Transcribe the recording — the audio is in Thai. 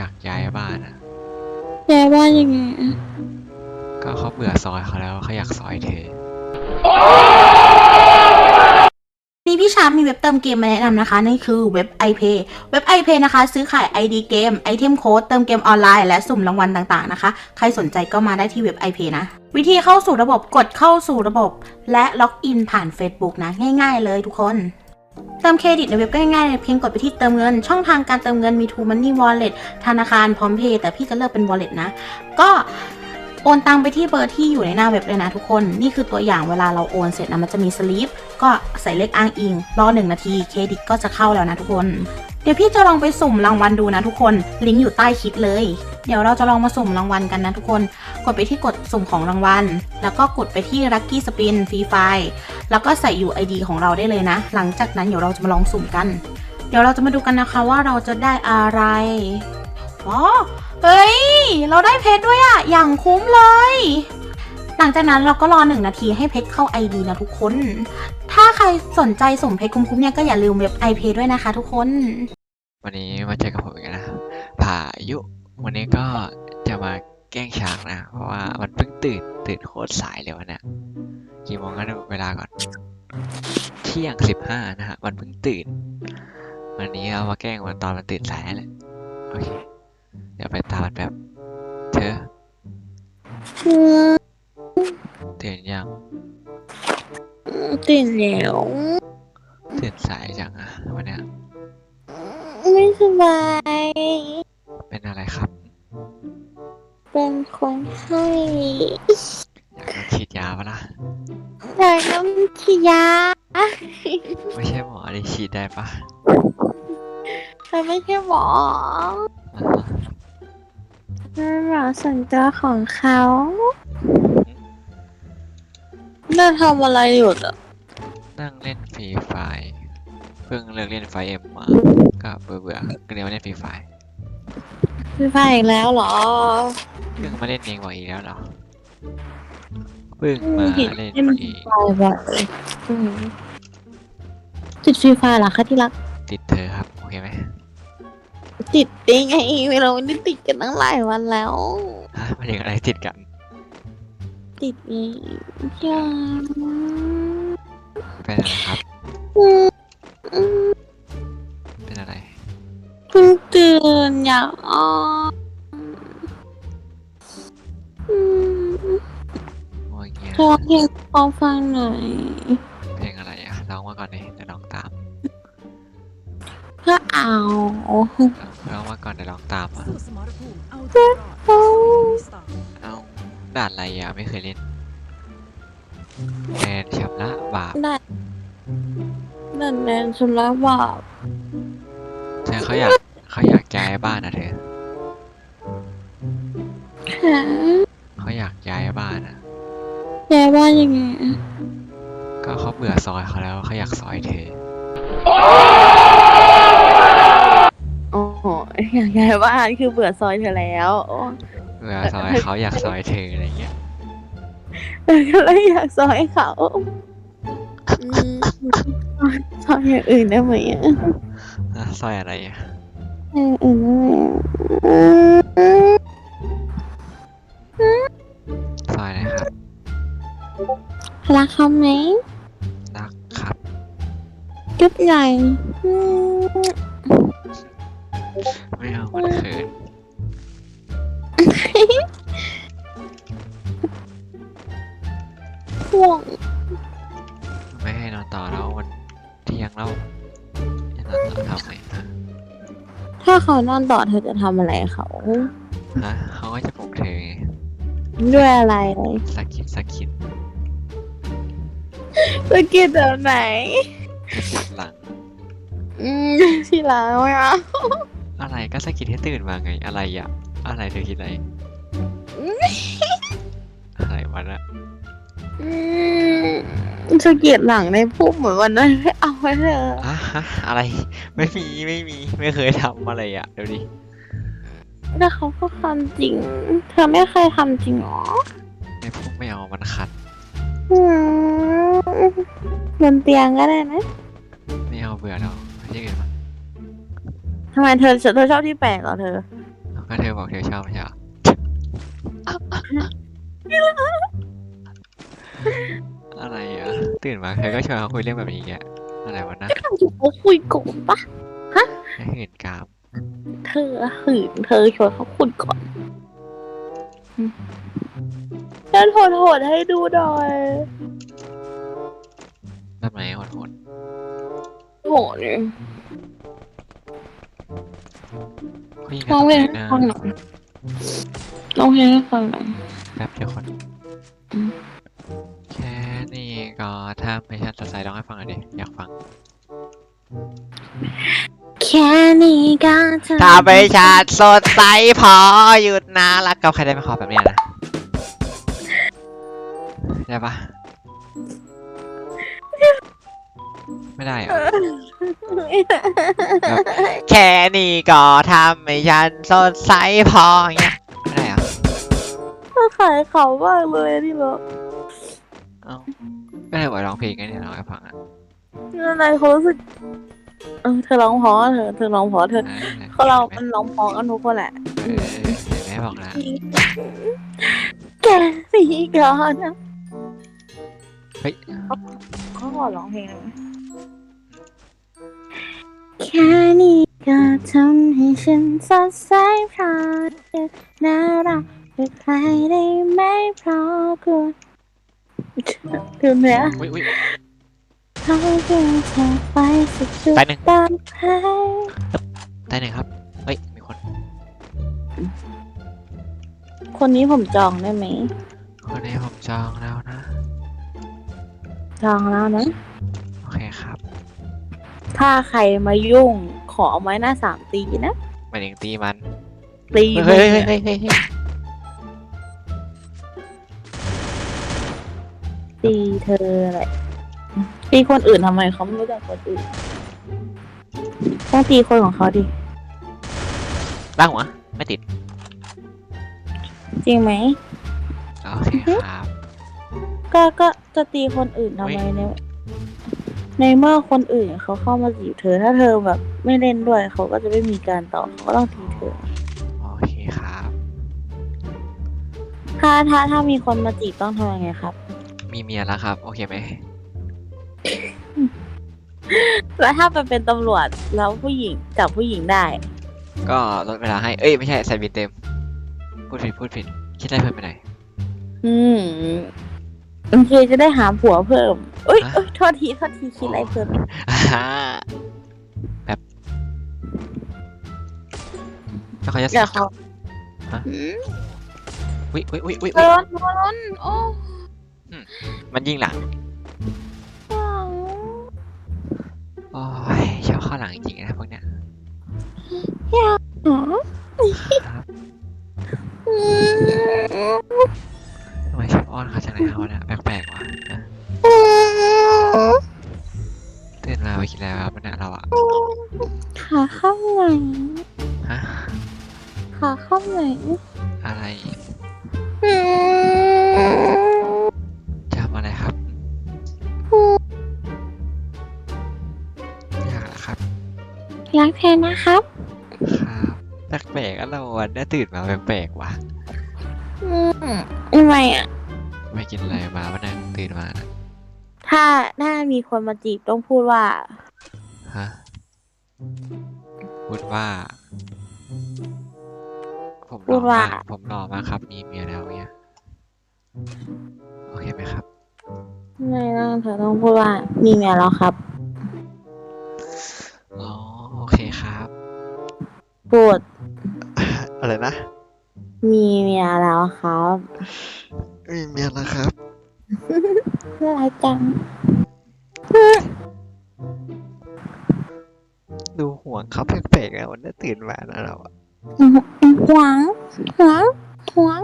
อยากย้ายบ้านอะ ย้ายบ้านยังไงอะก็เขาเบื่อซอยเขาแล้วเขาอยากซอยเธอ นี่พี่ชาร์ปมีเว็บเติมเกมมาแนะนำนะคะนั่นคือเว็บ iPay เว็บ iPay นะคะ ซื้อขาย ID เกมไอเทมโค้ดเติมเกมออนไลน์และสุ่มรางวัลต่างๆนะคะ ใครสนใจก็มาได้ที่เว็บ iPay นะ วิธีเข้าสู่ระบบกดเข้าสู่ระบบ และล็อกอินผ่าน Facebook นะ ง่ายๆเลยทุกคน เติมเครดิตในเว็บก็ง่ายๆเพียงกดไปที่เติมเงิน ช่องทางการเติมเงินมี True Money Wallet ธนาคารพร้อมเพย์แต่พี่จะเลือกเป็น Wallet นะ ก็โอนตังไปที่เบอร์ที่อยู่ในหน้าเว็บเลยนะทุกคน นี่คือตัวอย่างเวลาเราโอนเสร็จนะมันจะมีสลิปก็ใส่เลขอ้างอิง รอหนึ่งนาทีเครดิตก็จะเข้าแล้วนะทุกคน เดี๋ยวพี่จะลองไปสุ่มรางวัลดูนะทุกคน ลิงก์อยู่ใต้คลิปเลย เดี๋ยวเราจะลองมาสุ่มรางวัลกันนะทุกคน กดไปที่กดสุ่มของรางวัล แล้วก็กดไปที่ Lucky Spin ฟรีไฟ แล้วก็ใส่ UID ของเราได้เลยนะ หลังจากนั้นเดี๋ยวเราจะมาลองสุ่มกัน เดี๋ยวเราจะมาดูกันนะคะว่าเราจะได้อะไรอ๋อเฮ้ย เราได้เพชรด้วยอะอย่างคุ้มเลย หลังจากนั้นเราก็รอหนึ่งนาทีให้เพชรเข้า ID นะทุกคน ถ้าใครสนใจสุ่มเพชรคุ้มๆเนี่ยก็อย่าลืมเว็บ IP ด้วยนะคะทุกคน วันนี้มาเจอกับผมอีกนะพายุ วันนี้ก็จะมาแกล้งช้างนะ เพราะว่ามันเพิ่งตื่นตื่นโคตรสายเลยวันนี้ กี่โมงกันดูเวลาก่อน เที่ยงสิบห้านะฮะมันเพิ่งตื่น วันนี้เอามาแกล้งมันตอนมันตื่นสายแหละโอเค เดี๋ยวไปตามมันแบบ เธออืมตื่นยัง ตื่นแล้วตื่นสายจังอะวันเนี้ยไม่สบาย เป็นอะไรครับ เป็นคนไข้ อยากมาฉีดยาปะล่ะ อยากน้ำฉีดยาไม่ใช่หมอดิฉีดได้ปะแต่ไม่ใช่หมออ่าฮะเป็นหมอส่วนตัวของเขาน่าทำอะไรอยู่อะนั่งเล่นฟรีไฟล์เพิ่งเลิกเล่นไฟเอ็มมาก็เบื่อเบื่อๆก็เลยมาเล่นฟรีไฟล์พี่ไฟอีกแล้วเหรอ เพิ่งมาเล่นเองบอกอีกแล้วเหรอ เพิ่งมาเห็นเล่นเล่นเองไฟแบบอืมติดฟรีไฟเหรอคะที่รัก ติดเธอครับ โอเคไหมติดได้ไงเราไม่ได้ติดกันตั้งหลายวันแล้ว ฮะมาถึงอะไรติดกัน ติดไงอย่าเป็นอะไรครับ อืมอืมเป็นอะไรเพิ่งตื่นอยากอ้อน ร้องเพลงพอฟังหน่อยเพลงอะไรอะร้องมาก่อนดิเดี๋ยวร้องตามเพื่อเอาร้องมาก่อนเดี๋ยวร้องตามอะสู้สมรภูมิเอาตัวรอดสตาร์เอ้าด่านอะไรอะไม่เคยเล่นแมนชำระบาปได้นั่นแนนสุรบาปเธอเขาอยากเขาอยากย้ายบ้านอะเธอหาเขาอยากย้ายบ้านอะ ย้ายังไงอะก็เขาเบื่อซอยเขาแล้วเขาอยากซอยเธอโอ้โหอยากย้ายบ้านคือเบื่อซอยเธอแล้วโอ้เบื่อซอยเขาอยากซอยเธออะไรเงี้ยก็เลยอยากซอยเขาอืมซอยอย่างอื่นได้ไหมอะอะซอยอะไรอะซอยอย่างอื่นได้ไหมอะซอยอะไรครับ รักเขาไหมรักครับ จุ๊บใหญ่อืมไม่เอามันเขินห่วงไม่ให้นอนต่อแล้ววันเที่ยงแล้วจะนอนต่อทำไมฮะถ้าเขานอนต่อเธอจะทำอะไรเขาฮะเขาก็จะปลุกเธอไงด้วยอะไรสะกิดสะกิด สกิดแบบไหนสะกิดหลัง อืมที่ร้านไม่เอาอะไรก็สะกิดให้ตื่นมาไง อะไรอะอะไรเธอคิดอะไร อะไรวะน่ะอืมสกิดหลังในพุ่มเหมือนวันนั้นไม่เอาไว้เถอะอะฮะอะไร ไม่มี ไม่มี ไม่เคยทำอะไรอะเดี๋ยวดิ แต่เขาก็ทำจริง เธอไม่เคยทำจริงหรอ ไม่พูดไม่เอามันคันอืม บนเตียงก็ได้นะไม่เอาเบื่อแล้วที่อื่นมั้งทำไมเธอเธอชอบที่แปลกเหรอเธอฮก็เธอบอกเธอชอบไม่ใช่เหรออะไรอะตื่นมาเธอก็ชวนเขาคุยเรื่องแบบนี้แกอะไรวะนะเขาคุยก่อนปะให้เห็นกรามเธอหืนเธอชวนเขาคุยก่อนแล้วโทษโทษให้ดูหน่อย แบบไหนโหดโหเนี่ยๆเขายิงกัร้องนเพลงนะให้ฟังหน่อยร้องเพลงให้ฟังหน่อยแป๊บเดียวคนอืมแค่นี้ก็ถ้าไม่ชัดสดใสร้องให้ฟังหน่อยดิอยากฟัง แค่นี้ก็เธอถ้าไม่ชัดสดใสพอหยุดนะรักกับใครได้ไหมขอแบบเนี้ยนะ ได้ปะ ไม่ได้เหรอแค่นี้ก็ทำให้ฉันสดใสพออย่างเงี้ยไม่ได้เหรอถ้าขายเขามากเลยนี่เหรอเอ้าไม่ได้บอกร้องเพลงกันเนี่ยร้องให้ฟังอะอะไรเขารู้สึกเออเธอร้องเพราะเธอเธอร้องเพราะเธออะเขาเราห็มันนร้องเพราะกันทุกคนแหละ เออเห็นไหมบอกแล้วแกนี่ก่อนนะเฮ้ย เขาขอร้องเพลงหน่อยแค่นี้ก็ทำให้ฉันสดใสเพราะเธอน่ารักกับใครได้ไหมเพราะกลัวคือเนี้ยอุ้ยอุ้ย เขาเดินเธอไปสุดจุดไปหนึ่ง ตามให้ได้หนึ่งครับ เฮ้ย มีคนคนนี้ผมจองได้ไหมคนนี้ผมจองแล้วนะจองแล้วนะ โอเคครับถ้าใครมายุ่งขอเอาไม้หน้าสามตีนะหมายถึงตีมัน ตีเฮ้ยมึเฮ้ยงเฮ้ยเนี่ยเฮ้ยเฮ้ยตีเธอแหละตีคนอื่นทำไมเขาไม่รู้จักคนอื่นต้องตีคนของเขาดิ บ้างหัวไม่ติดจริงไหม โอเคครับ ก็ก็จะตีคนอื่นทำไมเนี่ยในเมื่อคนอื่นเขาเข้ามาจีบเธอถ้าเธอแบบ ไม่เล่นด้วยเขาก็จะไม่มีการต่อเขาก็ต้องตีเธอ โอเคครับ ถ้าถ้าถ้ามีคนมาจีบต้องทำยังไงครับ มีเมียแล้วครับ โอเคไหมแล้วถ้าไปเป็นตำรวจแล้วผู้หญิงจับผู้หญิงได้ ก็ลดเวลาให้ เอ้ยไม่ใช่ใส่บินเต็ม พูดผิดพูดผิด คิดได้เพิ่มไปไหนอยอืม โอเคจะได้หาผัวเพิ่มเอ้ยฮะเอ้ยโทษทีโทษทีคิดอะไรเพิ่มอ่าฮะแบบแล้วเขาจะเดี๋ยวเขาฮะอืมวิวิวิวิร้อนร้อนโอ้มันยิงหลังโอ้ยชอบเข้าหลังจริงๆนะพวกเนี้ย ครับเนี่ยเราอะขาข้างไหนฮะขาข้างไหนอะไรอืมจำอะไรครับอยากละครับ รักแทนนะครับ ครับแปลกๆอะเราวันนี้ตื่นมาแปลกๆว่ะอืมทำไมอะไปกินอะไรมาวันนี้ตื่นมานะถ้าถ้ามีคนมาจีบต้องพูดว่า ฮะพูดว่า ผมพูดว่ารอมกผมรอมากครับ มีเมียแล้วเนี่ยโอเคไหมครับ ไม่ต้องเธอต้องพูดว่ามีเมียแล้วครับ อ๋อ โอเคครับ พูดอะไรนะ มีเมียแล้วครับมีเมียแล้วครับ น่ารักจัง วงเขาแปลกๆอะวันนี้ตื่นมานะเราอะหวังหวังหวัง